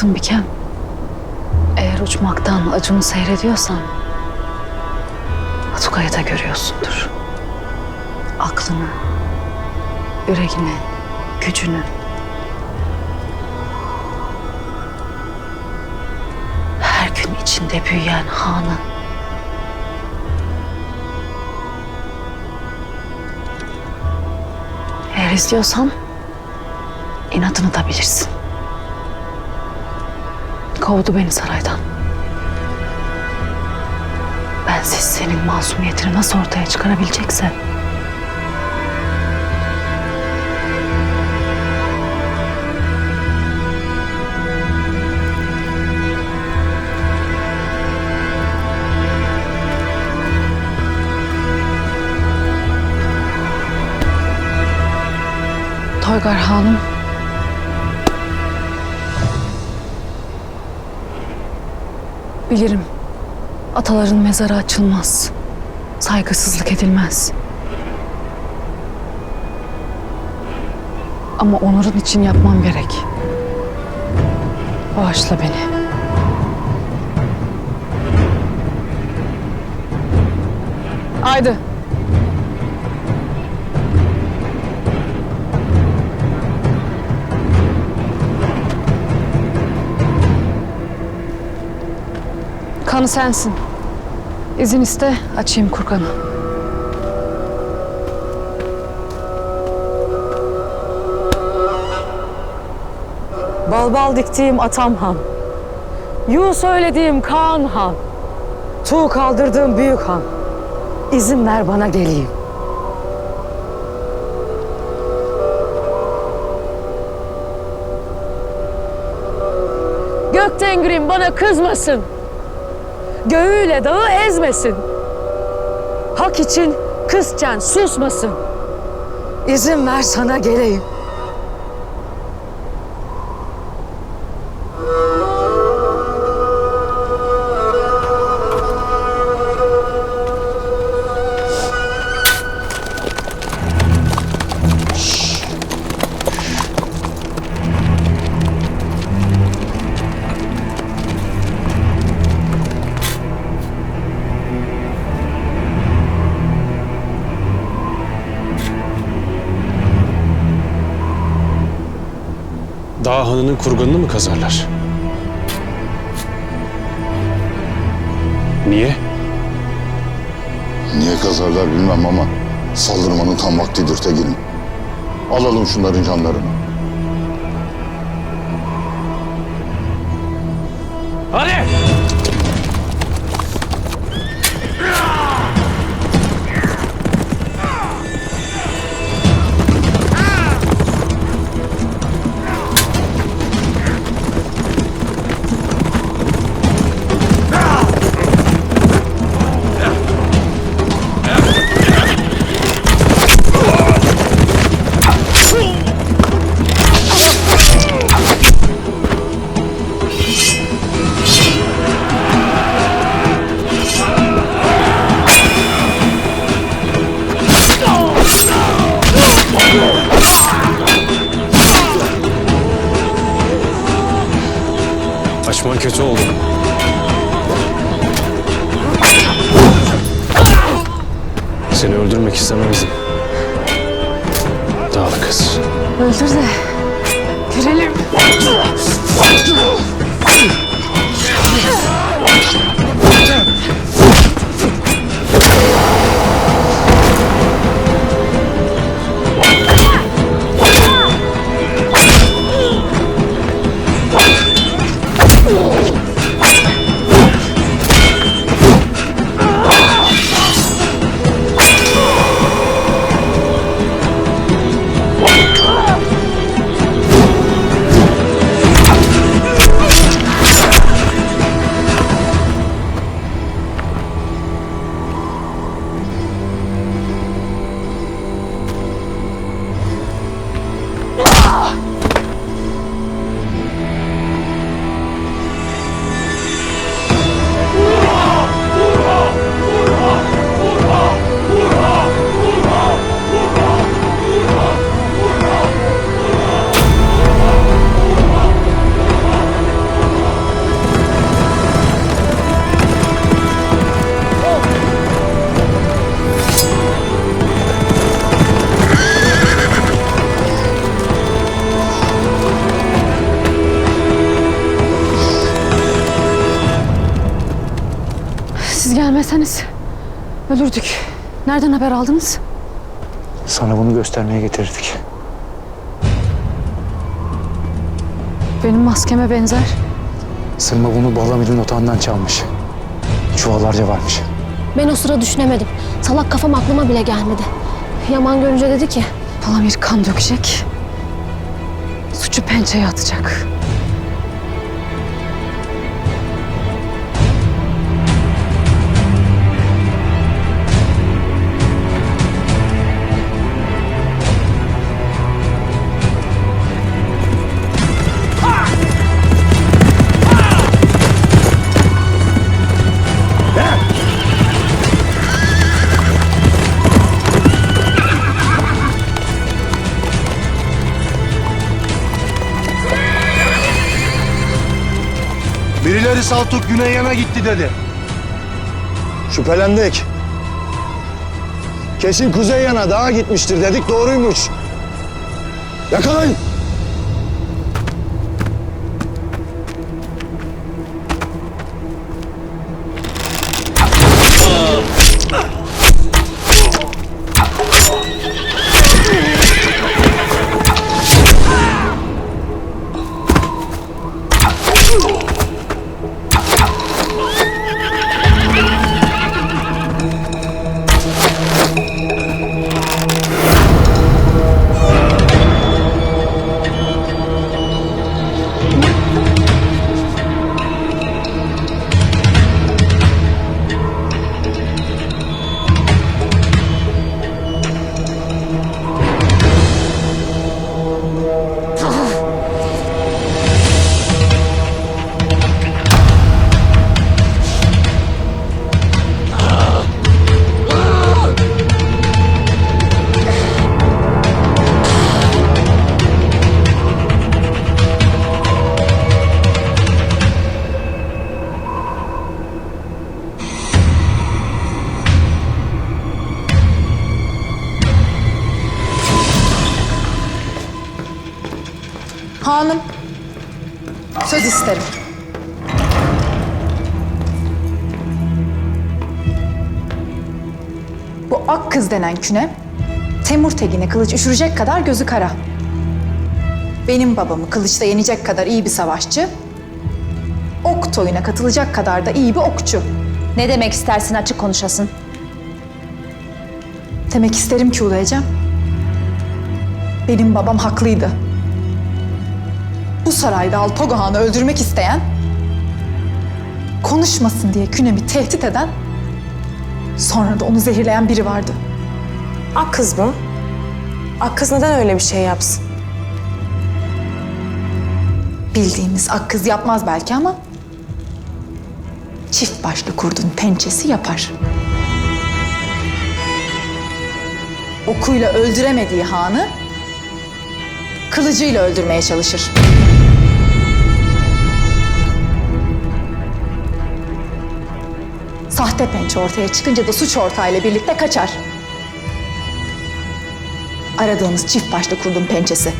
Kızım Bikem. Eğer uçmaktan acını seyrediyorsan... Atuka'yı da görüyorsundur. Aklını, yüreğini, gücünü. Her gün içinde büyüyen hanı. Eğer izliyorsan inadını da bilirsin. Kovdu beni saraydan. Bensiz senin masumiyetini nasıl ortaya çıkarabilecekse... Toygar Hanım Bilirim. Ataların mezarı açılmaz. Saygısızlık edilmez. Ama onurun için yapmam gerek. Bağışla beni. Haydi. Kanı sensin. İzin iste, açayım kurkanı. Bal bal diktiğim atam han. Yu söylediğim Kaan han. Tuğ kaldırdığım büyük han. İzin ver bana geleyim. Gök tengrim bana kızmasın. Göğüyle dağı ezmesin. Hak için kızken susmasın. İzin ver sana geleyim. Hanının kurganını mı kazarlar? Niye? Niye kazarlar bilmem ama saldırmanın tam vaktidir Tegin'im. Alalım şunların canlarını. Hadi! kötü oldu. Seni öldürmek istemezdim. Dağlı kız. Öldür de. Görelim. Gelmeseniz ölürdük. Nereden haber aldınız? Sana bunu göstermeye getirdik. Benim maskeme benzer. Sırma bunu Balamir'in otağından çalmış. Çuvallarca varmış. Ben o sıra düşünemedim. Salak kafam aklıma bile gelmedi. Yaman görünce dedi ki Palamir kan dökecek. Suçu pençeye atacak. Saltuk güney yana gitti dedi. Şüphelendik. Kesin kuzey yana dağa gitmiştir dedik doğruymuş. Yakalayın. Hanım, söz isterim. Bu ak kız denen küne, Temur Tegin'e kılıç üşürecek kadar gözü kara. Benim babamı kılıçta yenecek kadar iyi bir savaşçı, ok toyuna katılacak kadar da iyi bir okçu. ne demek istersin açık konuşasın. Demek isterim ki Ulayacağım. Benim babam haklıydı. Bu sarayda Alpagohan'ı öldürmek isteyen, konuşmasın diye Künem'i tehdit eden, sonra da onu zehirleyen biri vardı. Ak kız mı? Ak kız neden öyle bir şey yapsın? Bildiğimiz ak kız yapmaz belki ama çift başlı kurdun pençesi yapar. Okuyla öldüremediği hanı kılıcıyla öldürmeye çalışır. Sahte pençe ortaya çıkınca da suç ortağıyla birlikte kaçar. Aradığımız çift başlı kurdun pençesi.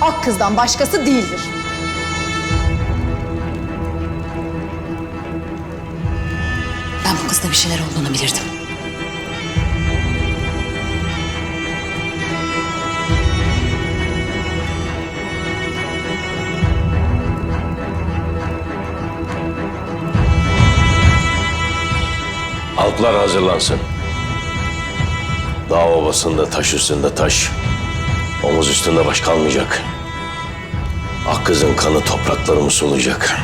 Ak kızdan başkası değildir. Ben bu kızda bir şeyler olduğunu bilirdim. Halklar hazırlansın. Dağ ovasında taş üstünde taş. Omuz üstünde baş kalmayacak. Ak kızın kanı topraklarımı sulayacak.